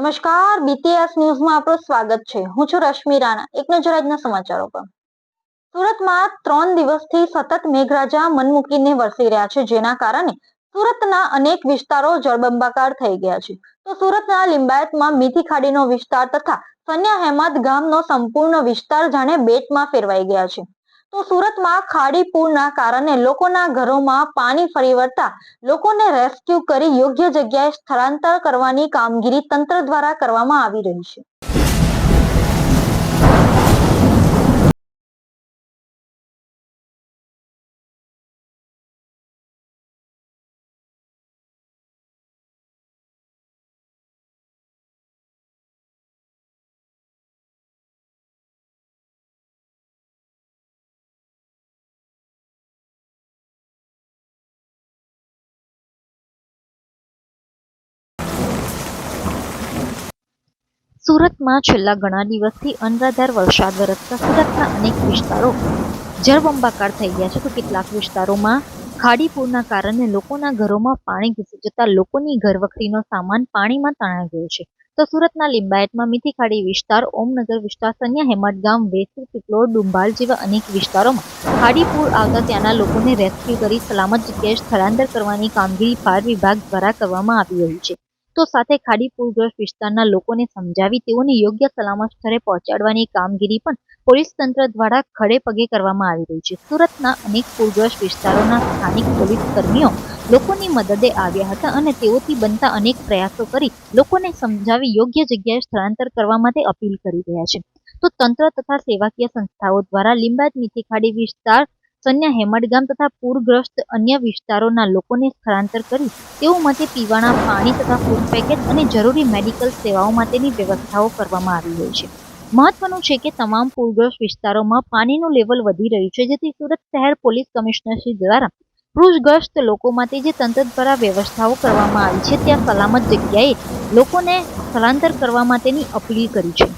નમસ્કાર બીટીએસ ન્યૂઝમાં આપનું સ્વાગત છે. હું છું રશ્મિ રાણા. એક નજર આજના સમાચારો પર. સુરતમાં ત્રણ દિવસથી સતત મેઘરાજા મન મૂકીને વરસી રહ્યા છે, જેના કારણે સુરતના અનેક વિસ્તારો જળબંબાકાર થઈ ગયા છે. તો સુરતના લિંબાયતમાં મીઠી ખાડીનો વિસ્તાર તથા સન્યા હેમત ગામનો સંપૂર્ણ વિસ્તાર જાણે બેટમાં ફેરવાઈ ગયા છે. તો સુરતમાં ખાડી પૂરના કારણે લોકોના ઘરોમાં પાણી ફરી વળતા લોકોને રેસ્ક્યુ કરી યોગ્ય જગ્યાએ સ્થળાંતર કરવાની કામગીરી તંત્ર દ્વારા કરવામાં આવી રહી છે. સુરતમાં છેલ્લા ઘણા દિવસથી અનરાધાર વરસાદ વરસતા સુરતના અનેક વિસ્તારો જળબંબાકાર થઈ ગયા છે. તો કેટલાક વિસ્તારોમાં ખાડી પૂરના કારણે લોકોના ઘરોમાં પાણી ઘૂસી જતા લોકોની ઘરવખરીનો સામાન પાણીમાં તણાઈ ગયો છે. તો સુરતના લિંબાયતમાં મીઠી ખાડી વિસ્તાર ઓમનગર વિસ્તાર, સન્યા હેમત ગામ, વેસુ પીપલોડ ડુંબાલ જેવા અનેક વિસ્તારોમાં ખાડી પૂર આવતા ત્યાંના લોકોને રેસ્ક્યુ કરી સલામત જગ્યાએ સ્થળાંતર કરવાની કામગીરી ફાયર વિભાગ દ્વારા કરવામાં આવી રહી છે. તો સાથે ખાડી પૂરગ્રસ્ત વિસ્તારના લોકોને સમજાવી તેઓને યોગ્ય સલામત સ્થળે પહોંચાડવાની કામગીરી પણ પોલીસ તંત્ર દ્વારા ખડે પગે કરવામાં આવી રહી છે. સુરતના અનેક પૂરગ્રસ્ત વિસ્તારોના સ્થાનિક પોલીસ કર્મીઓ લોકોની મદદે આવ્યા હતા અને તેઓથી બનતા અનેક પ્રયાસો કરી લોકોને સમજાવી યોગ્ય જગ્યાએ સ્થળાંતર કરવા માટે અપીલ કરી રહ્યા છે. તો તંત્ર તથા સેવાકીય સંસ્થાઓ દ્વારા લિંબાયત મીઠી ખાડી વિસ્તાર સન્યા હેમડગામ તથા પૂરગ્રસ્ત અન્ય વિસ્તારોના લોકોને સ્થળાંતર કરી તેઓ માટે પીવાના પાણી તથા ફૂડ પેકેટ અને જરૂરી મેડિકલ સેવાઓ માટેની વ્યવસ્થાઓ કરવામાં આવી રહી છે. મહત્વનું છે કે તમામ પૂરગ્રસ્ત વિસ્તારોમાં પાણીનું લેવલ વધી રહ્યું છે, જેથી સુરત શહેર પોલીસ કમિશનરશ્રી દ્વારા પૂરગ્રસ્ત લોકો માટે જે તંત્ર દ્વારા વ્યવસ્થાઓ કરવામાં આવી છે, ત્યાં સલામત જગ્યાએ લોકોને સ્થળાંતર કરવા માટેની અપીલ કરી છે.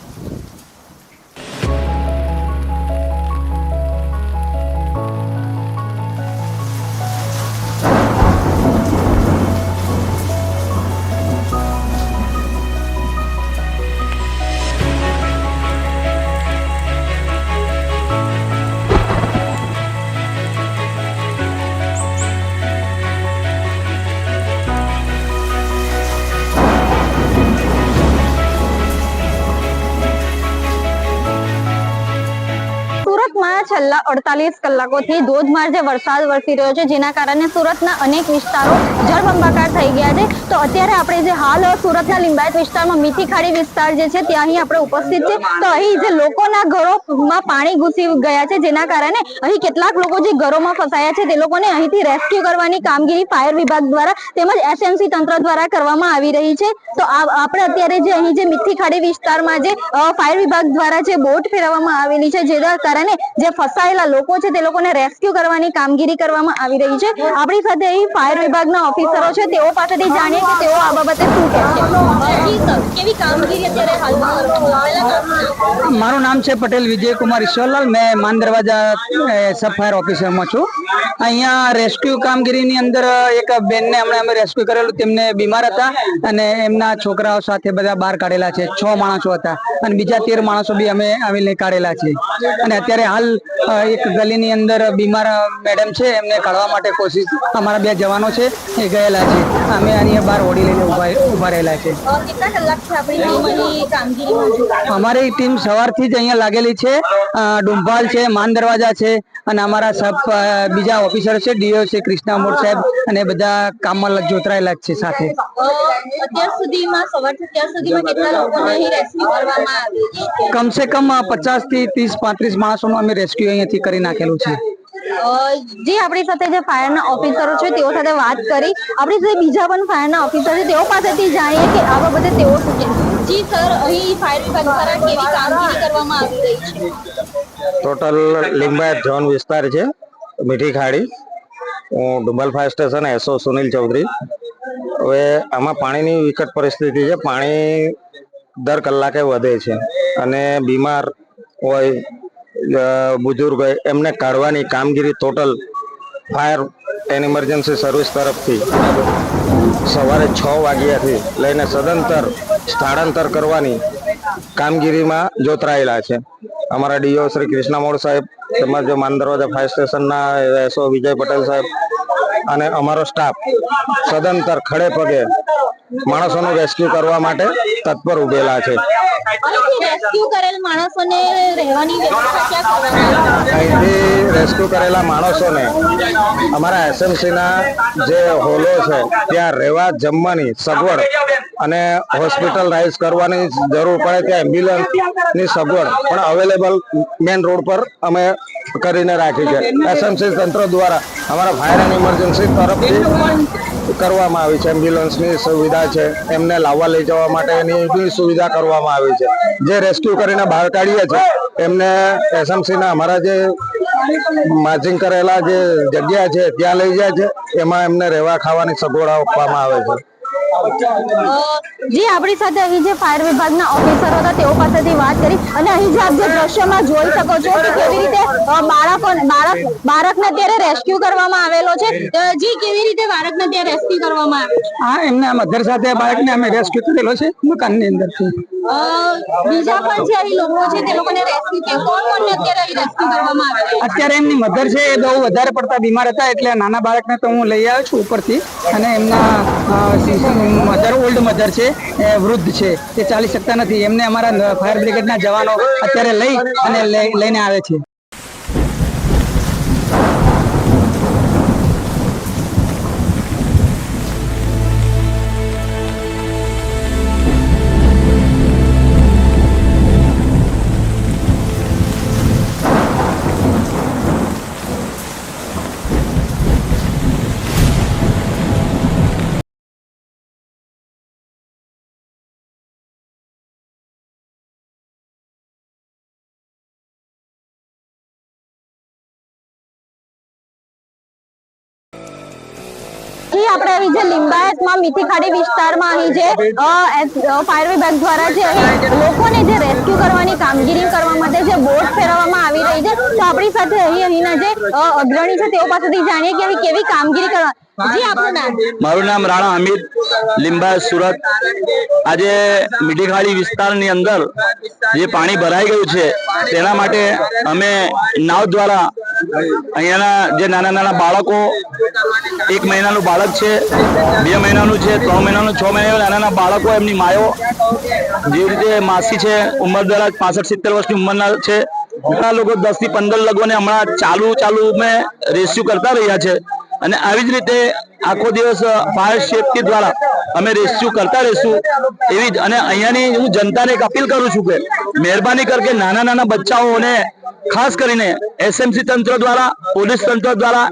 અડતાલીસ કલાકોથી ધોધમાર જે વરસાદ વરસી રહ્યો છે જેના કારણે સુરતના અનેક વિસ્તારો જળબંબાકાર થઈ ગયા છે. તો અત્યારે આપણે જે હાલ સુરતના લિંબાયત વિસ્તારમાં મીઠી ખાડી વિસ્તાર જે છે, ત્યાં અહીં આપણે ઉપસ્થિત છે. તો અહીં જે લોકોના ઘરોમાં પાણી ઘૂસી ગયા છે, જેના કારણે અહીં કેટલાક લોકો જે ઘરોમાં ફસાયા છે, તે લોકોને અહીંથી રેસ્ક્યુ કરવાની કામગીરી ફાયર વિભાગ દ્વારા તેમજ એસએમસી તંત્ર દ્વારા કરવામાં આવી રહી છે. તો આપણે અત્યારે જે અહીં જે મીઠી ખાડી વિસ્તારમાં જે ફાયર વિભાગ દ્વારા જે બોટ ફેરવવામાં આવેલી છે, જેના કારણે જે ફસાયેલા લોકો છે, તે લોકોને રેસ્ક્યુ કરવાની કામગીરી કરવામાં આવી રહી છે. આપણી સાથે અહીં ફાયર વિભાગના ઓફિસરો છે તેઓ પાસેથી જાણીએ કે તેઓ આ બાબતે શું કહે છે. કેવી કામગીરી અત્યારે હાલમાં મારું નામ છે પટેલ વિજયકુમાર ઈશ્વરલાલ. મેં માન દરવાજા સબ ફાયર ઓફિસરમાં છું. અહીંયા રેસ્ક્યુ કામગીરીની અંદર એક બેનને હમણાં અમે રેસ્ક્યુ કરેલું. તેમને બીમાર હતા અને એમના છોકરાઓ સાથે બધા બહાર કાઢેલા છે. છ માણસો હતા અને બીજા તેર માણસો બી અમે આવીને કાઢેલા છે. અને અત્યારે હાલ એક ગલીની અંદર બીમાર મેડમ છે. એમને કાઢવા માટે કોશિશ અમારા બે જવાનો છે. એ ગયેલા છે. અમે અહીંયા બહાર ઓડી લઈને ઊભા ઊભા રહેલા છે. અમારી ટીમ સવારથી જ અહીંયા લાગેલી છે. ડુંભાલ છે માન દરવાજા છે અને અમારા સબ બીજા ઓફિસર છે ડીઓ છે કૃષ્ણામૂર્ત સાહેબ અને બધા કામમાં જોતરાયેલા છે સાથે. અત્યાર સુધીમાં સવારથી અત્યાર સુધીમાં કેટલા લોકોને અહીં રેસ્ક્યુ કરવામાં આવ્યું કમસે કમ પચાસથી ત્રીસ પાંત્રીસ માણસોનું અમે રેસ્ક્યુ અહીંયાથી કરી નાખેલું છે. જે આપણી સાથે જે ફાયરના ઓફિસરો છે, તેઓ સાથે વાત કરી. આપણી સાથે બીજા પણ ફાયરના ઓફિસર છે, તેઓ પાસેથી જાણીએ કે આ બધે તેઓ શું છે. જી સર અહીં ફાયર વિભાગ દ્વારા કેવી કામગીરી કરવામાં આવી રહી છે? ટોટલ લિંબાયત ઝોન વિસ્તાર છે, મીઠી ખાડી. હું Dumbhal fire station SO Sunil Chaudhary. હવે આમાં પાણીની વિકટ પરિસ્થિતિ છે, પાણી દર કલાકે વધે છે અને બીમાર હોય હોય એમને કાઢવાની કામગીરી total fire and emergency service તરફથી સવારે છ વાગ્યાથી લઈને સદંતર સ્થળાંતર કરવાની કામગીરીમાં જોતરાયેલા છે. અમારા ડીઓ શ્રી કૃષ્ણમોળ સાહેબ તેમજ માનદરવાજા ફાયર સ્ટેશનના એસઓ વિજય પટેલ સાહેબ અને અમારો સ્ટાફ સદંતર ખડે પગે માણસોનું રેસ્ક્યુ કરવા માટે તત્પર ઉભેલા છે. રેસ્ક્યુ રેસ્ક્યુ કરેલા માણસોને અમારા એસએમસીના જે હોલો છે, ત્યાં રહેવા જમવાની, સગવડ અને હોસ્પિટલ રાઇઝ કરવાની જરૂર પડે, ત્યાં એમ્બ્યુલન્સની સગવડ પણ અવેલેબલ મેન રોડ પર અમે કરીને રાખી છે. એસએમસી તંત્ર દ્વારા અમારા ફાયર એન્ડ ઇમરજન્સી તરફથી કરવામાં આવી છે. એમ્બ્યુલન્સની સુવિધા છે. એમને લાવવા લઈ જવા માટેની સુવિધા કરવામાં આવી છે. જે રેસ્ક્યુ કરીને બહાર કાઢીએ છે, એમને એસએમસીના અમારા જે માર્જિંગ કરેલા જે જગ્યા છે, ત્યાં લઈ જાય છે. એમાં એમને રહેવા ખાવાની સગવડ આપવામાં આવે છે. જી આપણી સાથે અહીં જે ફાયર વિભાગના ઓફિસર હતા તેઓ પાસેથી વાત કરી. અને અહીં જે આપ જે દ્રશ્યમાં જોઈ શકો છો કે કેવી રીતે બાળકો બાળક બાળકને અત્યારે રેસ્ક્યુ કરવામાં આવેલો છે. જી કેવી રીતે બાળકને ત્યાં રેસ્ક્યુ કરવામાં આવ્યો હા એમને મધર સાથે બાળકને અમે રેસ્ક્યુ કરેલો છે મકાનની અંદરથી. બીજા પણ જે અહીં લોકો છે તે લોકોને રેસ્ક્યુ કે કોણ કોણ અત્યારે અહીં રેસ્ક્યુ કરવામાં આવેલું અત્યારે એમની મધર છે એ બહુ વધારે પડતા બીમાર હતા એટલે નાના બાળકને તો હું લઈ આવ્યો છું ઉપરથી. અને એમના મધર ઓલ્ડ મધર છે વૃદ્ધ છે. તે ચાલી શકતા નથી. એમને અમારા ફાયર બ્રિગેડના જવાનો અત્યારે લઈ અને લઈ- લઈને આવે છે. લિંબાયતમાં મીઠીખાડી વિસ્તારમાં અહીં જે ફાયર વિભાગ દ્વારા જે લોકોને જે રેસ્ક્યુ કરવાની કામગીરી કરવા માટે જે બોટ ફેરવવામાં આવી રહી છે, તો આપણી સાથે અહીં અહીંના જે અગ્રણી છે, તેઓ પાસેથી જાણીએ કે કેવી કામગીરી કરવા મારું નામ રાણા અમિત લીંબા સુરત. આજે મીઠીખાડી વિસ્તારની અંદર જે પાણી ભરાઈ ગયું છે તેના માટે અમે નાવ દ્વારા અહીંયાના જે નાના નાના બાળકો એક મહિનાનું બાળક છે બે મહિનાનું છે ત્રણ મહિનાનું છ મહિનાનું નાના નાના બાળકો એમની માયો જે રીતે માસી છે ઉંમર દ્વારા પાસઠ સિત્તેર વર્ષની ઉંમરના છે ઘણા લોકો દસથી પંદર લોકોને હમણાં ચાલુ ચાલુ મેં રેસ્યુ કરતા રહ્યા છે. અને આવી જ રીતે આખો દિવસ ફાયર સેફટી દ્વારા અમે રેસ્ક્યુ કરતા રહીશું એવી અને અહીંયાની હું જનતાને એક અપીલ કરું છું કે મહેરબાની કરીને નાના નાના બચ્ચાઓને, ખાસ કરીને એસએમસી તંત્ર દ્વારા, પોલીસ તંત્ર દ્વારા,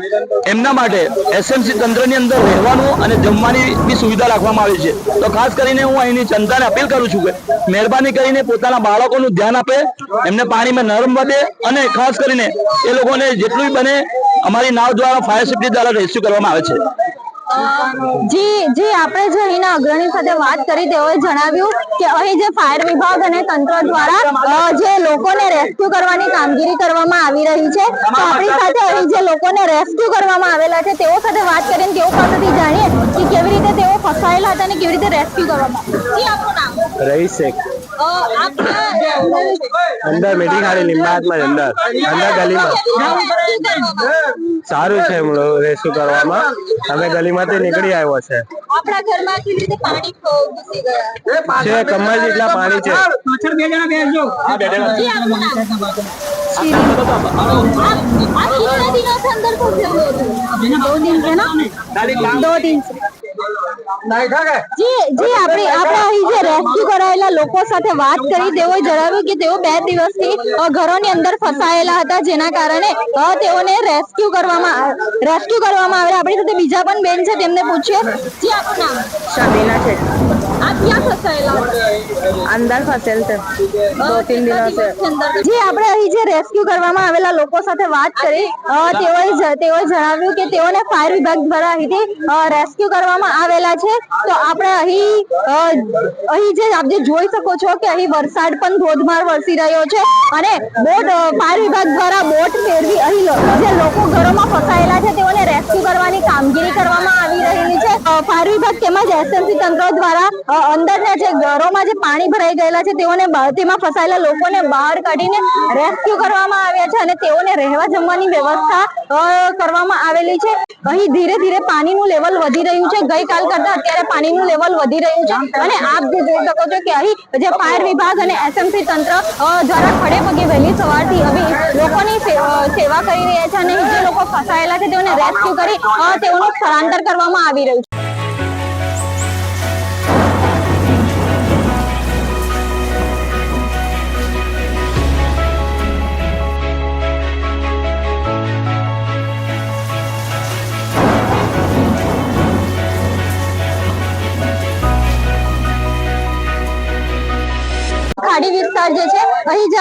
એમના માટે એસએમસી તંત્રની અંદર રહેવાનું અને જમવાની બી સુવિધા રાખવામાં આવી છે. તો ખાસ કરીને હું અહીંની જનતાને અપીલ કરું છું કે મહેરબાની કરીને પોતાના બાળકોનું ધ્યાન આપે, એમને પાણીમાં નરમ વધે અને ખાસ કરીને એ લોકોને જેટલું બને, અમારી નાવ દ્વારા ફાયર સેફટી દ્વારા રેસ્ક્યુ કરવામાં આવે છે. જી જી, આપણે જે અહીંના અગ્રણી સાથે વાત કરી તેઓએ જણાવ્યું કે અહીં જે ફાયર વિભાગ અને તંત્ર દ્વારા જે લોકોને રેસ્ક્યુ કરવાની કામગીરી કરવામાં આવી રહી છે, તો આપણી સાથે અહીં જે લોકોને રેસ્ક્યુ કરવામાં આવેલા છે, તેઓ સાથે વાત કરીને તેઓ પાસેથી જાણીએ કે કેવી રીતે તેઓ ફસાયેલા હતા અને કેવી રીતે રેસ્ક્યુ કરવામાં. જી, આપનું નામ અંદર મીટિંગ હારી લીંબાયતમાં અંદર. અંદર ગલીમાં. સારું છે હમણાં રેસ્ક્યુ કરવામાં. અમે ગલીમાંથી નીકળી આવ્યો છે. છે કમર જેટલા પાણી છે. દો દિન દો જી જી આપણે આપણે અહીં જે રેસ્ક્યુ કરાયેલા લોકો સાથે વાત કરી તેઓએ જણાવ્યું કે તેઓ બે દિવસથી ઘરોની અંદર ફસાયેલા હતા જેના કારણે અ, તેઓને રેસ્ક્યુ કરવામાં રેસ્ક્યુ કરવામાં આવેલા આપણી સાથે બીજા પણ બેન છે તેમને પૂછ્યું. જી આપનું નામ? શબીના છે? आप क्या फंसाएला अंदर फंसेल थे दो तीन दिनों से જે આપણે અહીં જે રેસ્ક્યુ કરવામાં આવેલા લોકો સાથે વાત કરી અ, તેઓએ જ- તેઓએ જણાવ્યું કે તેઓને ફાયર વિભાગ દ્વારા અહીંથી રેસ્ક્યુ કરવામાં આવેલા છે તો આપણે અહીં અ, અહીં જે આપ જે જોઈ શકો છો કે અહીં વરસાદ પણ ધોધમાર વરસી રહ્યો છે અને બોટ અ, ફાયર વિભાગ દ્વારા બોટ ફેરવી અહીં લો- જે લોકો ઘરોમાં ફસાયેલા છે તેઓને રેસ્ક્યુ કરવાની કામગીરી કરવામાં આવી રહેલી છે અ, ફાયર વિભાગ તેમજ એસએમસી તંત્ર દ્વારા અંદરના જે ઘરોમાં જે પાણી ભરાઈ ગયેલા છે, તેઓને તેમાં ફસાયેલા લોકોને બહાર કાઢીને રેસ્ક્યુ કરવામાં આવ્યા છે અને તેઓને રહેવા જમવાની વ્યવસ્થા કરવામાં આવેલી છે. અહીં ધીરે ધીરે પાણીનું લેવલ વધી રહ્યું છે. ગઈકાલ કરતા અત્યારે પાણીનું લેવલ વધી રહ્યું છે. અને આપ જે જોઈ શકો છો કે અહીં જે ફાયર વિભાગ અને એસએમસી તંત્ર દ્વારા ખડે પગે વહેલી સવારથી અહીં લોકોની સેવા કરી રહ્યા છે અને જે લોકો ફસાયેલા છે, તેઓને રેસ્ક્યુ કરી તેઓનું સ્થળાંતર કરવામાં આવી રહ્યું છે.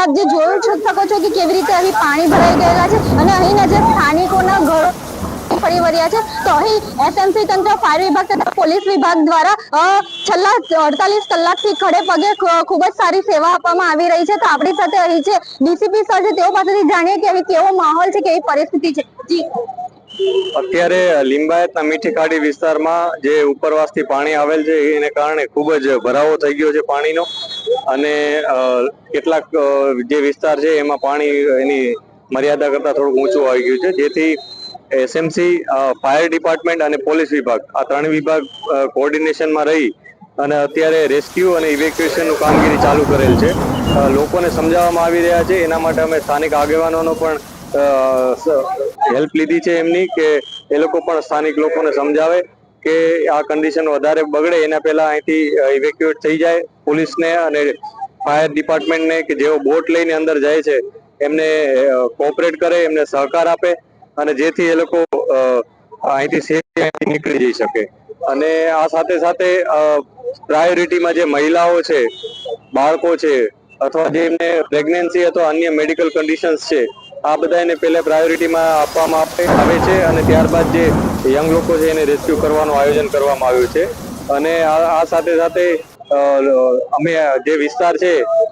આપ જે જોઈ શકો છો કે કેવી રીતે અહીં પાણી ભરાઈ ગયેલા છે અને અહીંના જે સ્થાનિકોના ઘરો પડી વર્યા છે. તો અહીં એસએમસી તંત્ર, ફાયર વિભાગ તથા પોલીસ વિભાગ દ્વારા છેલ્લા અડતાલીસ કલાકથી ખડે પગે ખૂબ જ સારી સેવા આપવામાં આવી રહી છે. તો આપણી સાથે અહીં છે ડીસીપી સર છે, તેઓ પાસેથી જાણીએ કે અહીં કેવો માહોલ છે, કેવી પરિસ્થિતિ છે. જી. અત્યારે લિંબાયતના મીઠી ખાડી વિસ્તારમાં જે ઉપરવાસથી પાણી આવેલ છે, એને કારણે ખૂબ જ ભરાવો થઈ ગયો છે પાણીનો. અને કેટલાક જે વિસ્તાર છે એમાં પાણી એની મર્યાદા કરતાં થોડુંક ઊંચું આવી ગયું છે. જેથી એસએમસી ફાયર ડિપાર્ટમેન્ટ અને પોલીસ વિભાગ, આ ત્રણ વિભાગ કોઓર્ડિનેશનમાં રહી અને અત્યારે રેસ્ક્યુ અને ઇવેક્યુએશનનું કામગીરી ચાલુ કરેલ છે. લોકોને સમજાવવામાં આવી રહ્યા છે. એના માટે અમે સ્થાનિક આગેવાનોનો પણ હેલ્પ લીધી છે એમની કે એ લોકો પણ સ્થાનિક લોકોને સમજાવે. કે આ કન્ડિશન વધારે બગડે, એના પહેલા અહીંથી ઇવેક્યુએટ થઈ જાય પોલીસને અને ફાયર ડિપાર્ટમેન્ટને કે જેઓ બોટ લઈને અંદર જાય છે, એમને કોઓપરેટ કરે, એમને સહકાર આપે અને જેથી એ લોકો અહીંથી સેફ નીકળી જઈ શકે. અને આ સાથે સાથે પ્રાયોરિટીમાં જે મહિલાઓ છે, બાળકો છે, અથવા જેમને પ્રેગ્નન્સી અથવા અન્ય મેડિકલ કન્ડિશન્સ છે આ બધાને પહેલા પ્રાયોરિટીમાં આપવામાં આવે છે અને ત્યારબાદ જે યંગ લોકો છે એને રેસ્ક્યુ કરવાનું આયોજન કરવામાં આવ્યું છે. અને આ સાથે સાથે અમે જે વિસ્તાર છે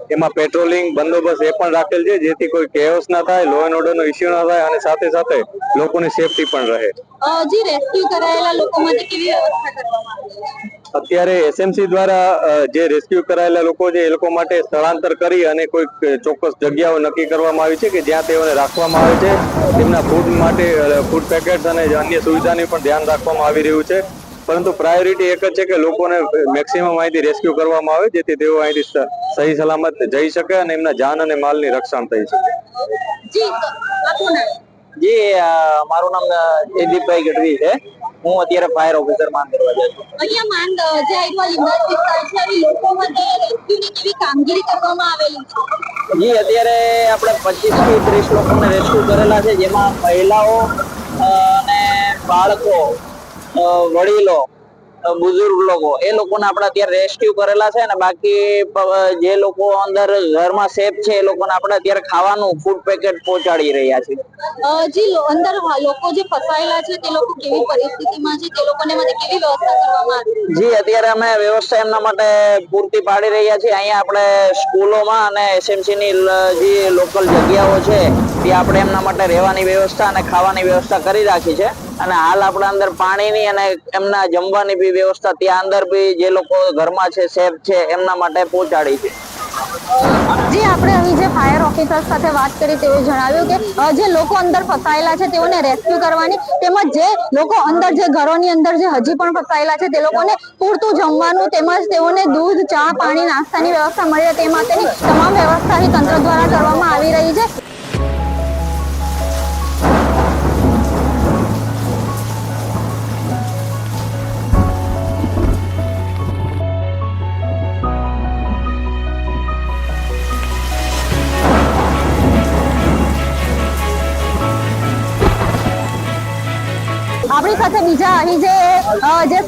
એમાં પેટ્રોલિંગ બંદોબસ્ત એ પણ રાખેલ છે જેથી કોઈ કેઓસ ના થાય લો એન્ડ ઓર્ડર નો ઇસ્યુ ના થાય અને સાથે સાથે લોકોની સેફટી પણ રહે. જી રેસ્ક્યુ કરાયેલા લોકો માટે કેવી વ્યવસ્થા કરવામાં આવી અત્યારે એસએમસી દ્વારા જે રેસ્ક્યુ કરાયેલા લોકો છે એ લોકો માટે સ્થળાંતર કરી અને કોઈ ચોક્કસ જગ્યાઓ નક્કી કરવામાં આવી છે કે જ્યાં તેઓને રાખવામાં આવે છે. તેમના ફૂડ માટે ફૂડ પેકેટ્સ અને અન્ય સુવિધાની પણ ધ્યાન રાખવામાં આવી રહ્યું છે. પરંતુ પ્રાયોરિટી એક જ છે કે લોકોને મેક્સિમમ અહીંથી રેસ્ક્યુ કરવામાં આવે જેથી તેઓ અહીંથી સહી સલામત જઈ શકે અને એમના જાન અને માલની રક્ષણ થઈ શકે. જી મારું નામ જયદીપભાઈ ગઢવી છે. હું અત્યારે ફાયર ઓફિસર માન દરવાજા છું. અહીંયા જે આઈડવા વિસ્તાર છે લોકો માટે રેસ્ક્યુની કેવી કામગીરી કરવામાં આવેલી છે? જી અત્યારે આપણે પચીસથી ત્રીસ લોકોને રેસ્ક્યુ કરેલા છે જેમાં મહિલાઓ અને બાળકો વડીલો બુઝુર્ગ લોકો એ લોકોને આપણે અત્યારે રેસ્ક્યુ કરેલા છે અને બાકી જે લોકો અંદર ઘરમાં સેફ છે એ લોકોને આપણે અત્યારે ખાવાનું ફૂડ પેકેટ પહોંચાડી રહ્યા છે જી અંદર લોકો જે ફસાયેલા છે તે લોકો કેવી પરિસ્થિતિમાં છે તે લોકોને માટે કેવી વ્યવસ્થા કરવામાં આવી જી અત્યારે અમે વ્યવસ્થા એમના માટે પૂરતી પાડી રહ્યા છીએ. અહીંયા આપણે સ્કૂલોમાં અને એસએમસી ની જે લોકલ જગ્યાઓ છે ત્યાં આપણે એમના માટે રહેવાની વ્યવસ્થા અને ખાવાની વ્યવસ્થા કરી રાખી છે. અને હાલ આપણા અંદર પાણીની અને એમના જમવાની બી વ્યવસ્થા ત્યાં અંદર બી જે લોકો ઘરમાં છે, સેફ છે, એમના માટે પહોંચાડી છે. જે, આપણે અહીં જે ફાયર ઓફિસર સાથે વાત કરી તેઓએ જણાવ્યું કે જે લોકો અંદર ફસાયેલા છે તેઓને રેસ્ક્યુ કરવાની તેમજ જે લોકો અંદર, જે ઘરોની અંદર જે હજી પણ ફસાયેલા છે તે લોકોને પૂરતું જમવાનું તેમજ તેઓને દૂધ, ચા, પાણી, નાસ્તાની વ્યવસ્થા મળી રહે તે માટેની તમામ વ્યવસ્થા અહીં તંત્ર દ્વારા કરવામાં આવી રહી છે. આપણી સાથે બીજા અહીં જે જે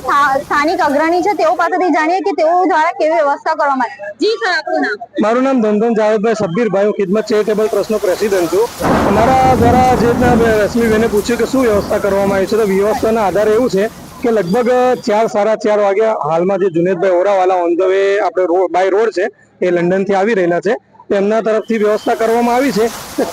સ્થાનિક અગ્રણી છે, તેઓ પાસેથી જાણીએ કે તેઓ દ્વારા કેવી વ્યવસ્થા કરવામાં આવે. જી સર, આપનું નામ? મારું નામ ધનધન જાવેદભાઈ સબ્બીરભાઈ, હું ખિદમત ચેરિટેબલ ટ્રસ્ટનો પ્રેસિડેન્ટ છું. અમારા દ્વારા જે રીતના રશ્મિબેને પૂછ્યું કે શું વ્યવસ્થા કરવામાં આવી છે, તો વ્યવસ્થાના આધારે એવું છે કે લગભગ ચાર, સાડા ચાર વાગ્યા હાલમાં જે Junedbhai Orawala on the way આપણે બાય રોડ છે, એ લંડનથી આવી રહેલા છે. તેમના તરફથી વ્યવસ્થા કરવામાં આવી છે.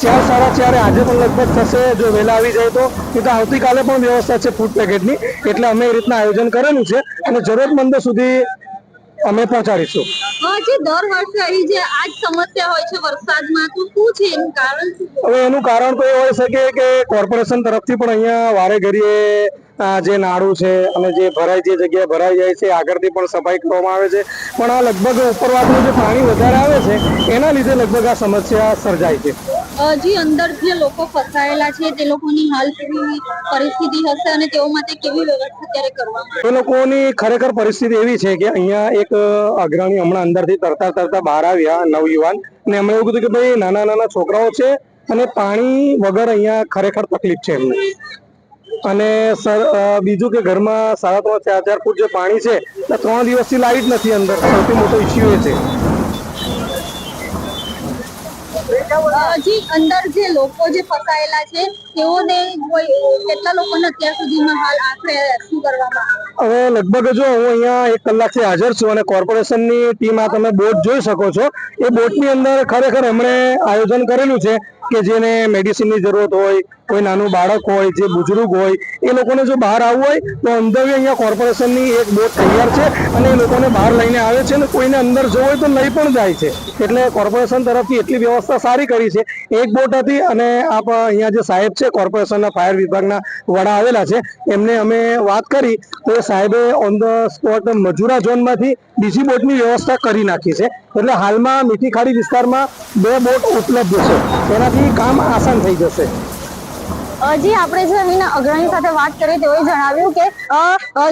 ચાર સાડા ચારે આજે પણ લગભગ થશે જો વહેલા આવી જાય તો. નહીં આવતીકાલે પણ વ્યવસ્થા છે ફૂડ પેકેટની એટલે અમે એ રીતના આયોજન કરેલું છે અને જરૂરતમંદો સુધી અમે પહોંચાડીશું. જે દર વર્ષે અહીં જે આજ સમસ્યા હોય છે વરસાદમાં તો શું છે એનું કારણ હવે એનું કારણ તો એ હોઈ શકે કે કોર્પોરેશન તરફથી પણ અહીંયા વારે ઘડીએ જે નાળું છે અને જે ભરાય જે જગ્યાએ ભરાઈ જાય છે આગળથી પણ સફાઈ કરવામાં આવે છે. પણ આ લગભગ ઉપરવાસનું જે પાણી વધારે આવે છે એના લીધે લગભગ આ સમસ્યા સર્જાય છે. જી અંદર જે લોકો ફસાયેલા છે તે લોકોની હાલ કેવી પરિસ્થિતિ હશે અને તેઓ માટે કેવી વ્યવસ્થા ત્યારે કરવામાં એ લોકોની ખરેખર પરિસ્થિતિ એવી છે કે અહીંયા એક અગ્રણી હમણાં અંદરથી તરતા તરતા બહાર આવ્યા નવયુવાન. ને એમણે એવું કીધું કે ભાઈ નાના નાના છોકરાઓ છે અને પાણી વગર અહીંયા ખરેખર તકલીફ છે એમને. અને સર બીજું કે ઘરમાં સાડા ત્રણ ચાર ચાર ફૂટ જે પાણી છે એ ત્રણ દિવસથી લાઈટ નથી અંદર. સૌથી મોટો ઇસ્યુ એ છે. હજી અંદર જે લોકો જે ફસાયેલા છે તેઓને કોઈ કેટલા લોકોને અત્યાર સુધીમાં હાલ આખરે શું કરવામાં હવે લગભગ જો હું અહીંયા એક કલાકથી હાજર છું અને કોર્પોરેશનની ટીમ આ તમે બોટ જોઈ શકો છો એ બોટની અંદર ખરેખર એમણે આયોજન કરેલું છે કે જેને મેડિસિનની જરૂરત હોય કોઈ નાનું બાળક હોય, જે બુજુર્ગ હોય, એ લોકોને જો બહાર આવવું હોય, તો અંદરથી અહીંયા કોર્પોરેશનની એક બોટ તૈયાર છે અને એ લોકોને બહાર લઈને આવે છે અને કોઈને અંદર જવું હોય તો લઈ પણ જાય છે. એટલે કોર્પોરેશન તરફથી એટલી વ્યવસ્થા સારી કરી છે. એક બોટ હતી અને આપ અહીંયા જે સાહેબ છે કોર્પોરેશનના ફાયર વિભાગના વડા આવેલા છે, એમને અમે વાત કરી, તો એ સાહેબે ઓન ધ સ્પોટ મજૂરા ઝોનમાંથી બીજી બોટની વ્યવસ્થા કરી નાખી છે. એટલે હાલમાં મીઠી ખાડી વિસ્તારમાં બે બોટ ઉપલબ્ધ છે. તેનાથી કામ આસાન થઈ જશે. જી આપણે જે અહીંના અગ્રણી સાથે વાત કરી તેઓએ જણાવ્યું કે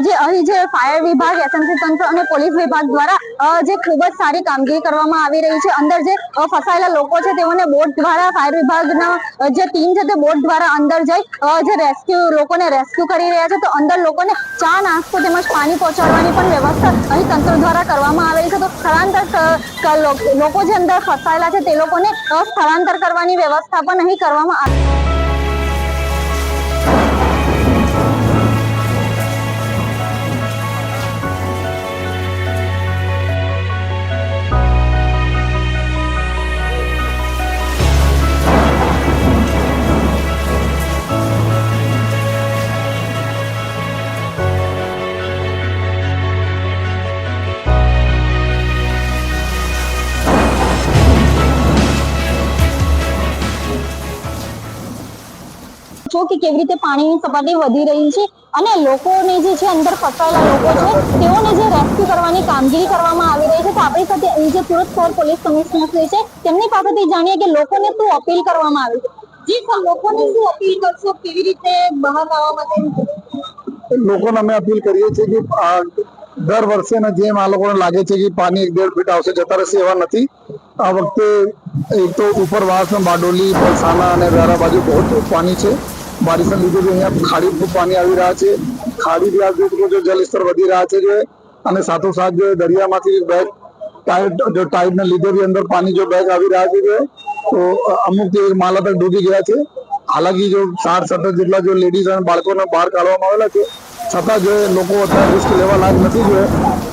જે અહીં જે ફાયર વિભાગ, એસએમસી તંત્ર અને પોલીસ વિભાગ દ્વારા જે ખૂબ જ સારી કામગીરી કરવામાં આવી રહી છે. અંદર જે ફસાયેલા લોકો છે તેઓને બોટ દ્વારા, ફાયર વિભાગના જે ટીમ છે તે બોટ દ્વારા અંદર જઈ જે રેસ્ક્યુ, લોકોને રેસ્ક્યુ કરી રહ્યા છે. તો અંદર લોકોને ચા, નાસ્તો તેમજ પાણી પહોંચાડવાની પણ વ્યવસ્થા અહીં તંત્ર દ્વારા કરવામાં આવેલી છે. તો સ્થળાંતર લોકો જે અંદર ફસાયેલા છે તે લોકોને સ્થળાંતર કરવાની વ્યવસ્થા પણ અહીં કરવામાં આવી કે કેવી રીતે પાણીની સપાટી વધી રહી છે અને લોકોને જે છે અંદર ફસાયેલા લોકો છે, તેઓને જે રેસ્ક્યુ કરવાની કામગીરી કરવામાં આવી રહી છે, તો આપણી સાથે અહીં જે સુરત પોલીસ કમિશનર છે, તેમની પાસેથી જાણીએ કે લોકોને શું અપીલ કરવામાં આવી છે. જી સર, લોકોને શું અપીલ કરશો? કેવી રીતે બહાર આવવા માટે? લોકોને અમે અપીલ કરીએ છીએ કે દર વર્ષે જેમ આ લોકોને લાગે છે કે પાણી એક દેડ ફીટ આવશે, જતા એવા નથી. આ વખતે એક તો ઉપરવાસમાં બારડોલી પલસાણા અને વ્યારા બાજુ બહુ પાણી છે. બારિશના લીધે જો અહીંયા ખાડી પાણી આવી રહ્યા છે. ખાડી આ જો જલસ્તર વધી રહ્યા છે જે. અને સાથોસાથ જે દરિયામાંથી બેગ ટાઈડ ટાઈડના લીધે બી અંદર પાણી જો બેગ આવી રહ્યા છે જે. તો અમુક જે માલા તક ડૂબી ગયા છે. હાલાકી જો સાઠ સત્તર જેટલા જો લેડીઝ અને બાળકોને બહાર કાઢવામાં આવેલા છે. છતાં જે લોકો અત્યારે રિસ્ક લેવા લાયક નથી જોઈએ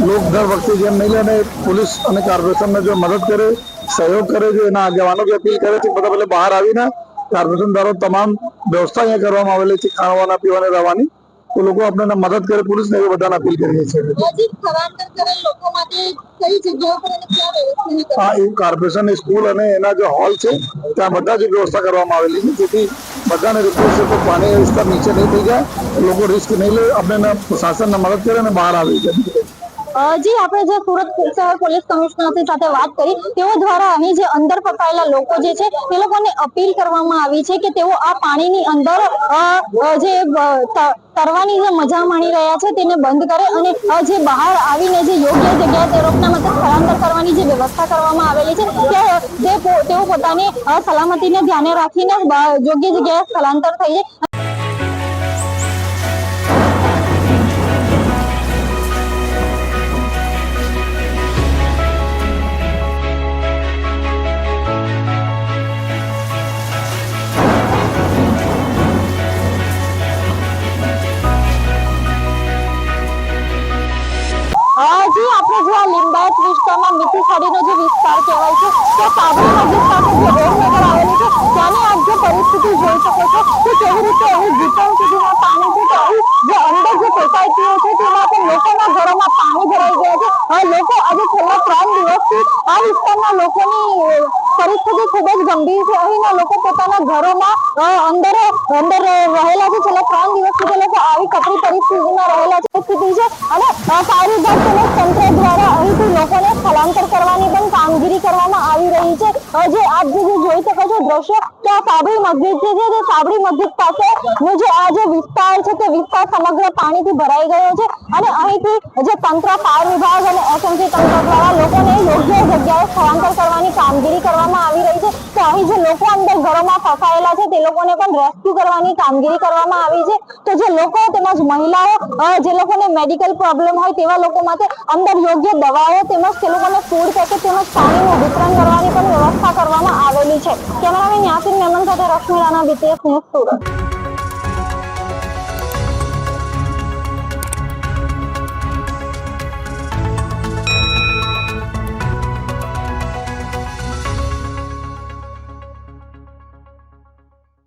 લોક દર વખતે જેમ નહીં લે અને પોલીસ અને કોર્પોરેશનને જો મદદ કરે, સહયોગ કરે છે, એના આગેવાનો બી અપીલ કરે છે બધા પેલે બહાર આવીને કોર્પોરેશન દ્વારા તમામ વ્યવસ્થા અહીંયા કરવામાં આવેલી છે ખાવાના પીવાના રહેવાની. તો લોકો આપણને મદદ કરે પોલીસને એ બધાને અપીલ કરીએ છીએ. આ એ કોર્પોરેશન સ્કૂલ અને એના જે હોલ છે ત્યાં બધા જ વ્યવસ્થા કરવામાં આવેલી છે. જેથી બધાને રિક્વેસ્ટ છે તો પાણી વિસ્તાર નીચે નહીં થઈ જાય લોકો રિસ્ક નહીં લે આપણે શાસનને મદદ કરે અને બહાર આવી જાય. જી, આપણે જે સુરત પોલીસ કમિશનર સાથે વાત કરી, તેઓ દ્વારા અહીં જે અંદર ફસાયેલા લોકો જે છે, તે લોકોને અપીલ કરવામાં આવી છે કે તેઓ આ પાણીની અંદર જે તરવાની જે મજા માણી રહ્યા છે, તેને બંધ કરે અને જે બહાર આવીને જે યોગ્ય જગ્યાએ તે લોકોના માટે સ્થળાંતર કરવાની જે વ્યવસ્થા કરવામાં આવેલી છે તેઓ પોતાની સલામતીને ધ્યાને રાખીને યોગ્ય જગ્યાએ સ્થળાંતર થઈ જાય. હજી આપણે જે આ લિંબાયત વિસ્તારમાં મીઠીખાડીનો જે વિસ્તાર કહેવાય છે ત્યાં પાબડી નજીક પાસે જે ઓમનગર આવેલી છે, ત્યાંની આપ જે પરિસ્થિતિ જોઈ શકો છો તો કેવી રીતે અહીં ઘૂંટણ સુધીમાં પાણી છે તો અહીં જે અંદર જે સોસાયટીઓ છે તેમાં પણ લોકોના ઘરોમાં પાણી ભરાઈ ગયા છે. હવે લોકો આજે છેલ્લા ત્રણ દિવસથી આ વિસ્તારના લોકોની પરિસ્થિતિ ખૂબ જ ગંભીર છે. અહીંના લોકો પોતાના ઘરોમાં અંદર અંદર રહેલા છે. છેલ્લા ત્રણ દિવસ સુધી લોકો આવી કપરી પરિસ્થિતિમાં રહેલા છે. સ્થિતિ છે. અને ફાયર તેમજ તંત્ર દ્વારા અહીંથી લોકોને સ્થળાંતર કરવાની પણ કામગીરી કરવામાં આવી રહી છે. જે આપ જે જોઈ શકો છો દ્રશ્ય કે આ સાબરી મસ્જિદ છે જે સાબરી મસ્જિદ પાસે નો જે આ જે વિસ્તાર છે તે વિસ્તાર સમગ્ર પાણીથી ભરાઈ ગયો છે. અને અહીંથી જે તંત્ર, ફાયર વિભાગ અને એસએમસી તંત્ર દ્વારા લોકોને યોગ્ય જગ્યાએ સ્થળાંતર કરવાની કામગીરી કરવામાં આવી રહી છે. તો અહીં જે લોકો અંદર ઘરોમાં ફસાયેલા છે, તે લોકોને પણ રેસ્ક્યુ કરવાની કામગીરી કરવામાં આવી છે. તો જે લોકો તેમજ મહિલાઓ જે લોકોને મેડિકલ પ્રોબ્લેમ હોય તેવા લોકો માટે અંદર યોગ્ય દવાઓ તેમજ તે લોકોને ફૂડ પેકેટ તેમજ પાણીનું વિતરણ કરવાની પણ વ્યવસ્થા કરવામાં આવેલી છે. કેમેરામેન યાસીન મેમન સાથે રશ્મિ રાણા બીટીએસ ન્યૂઝ સુરત.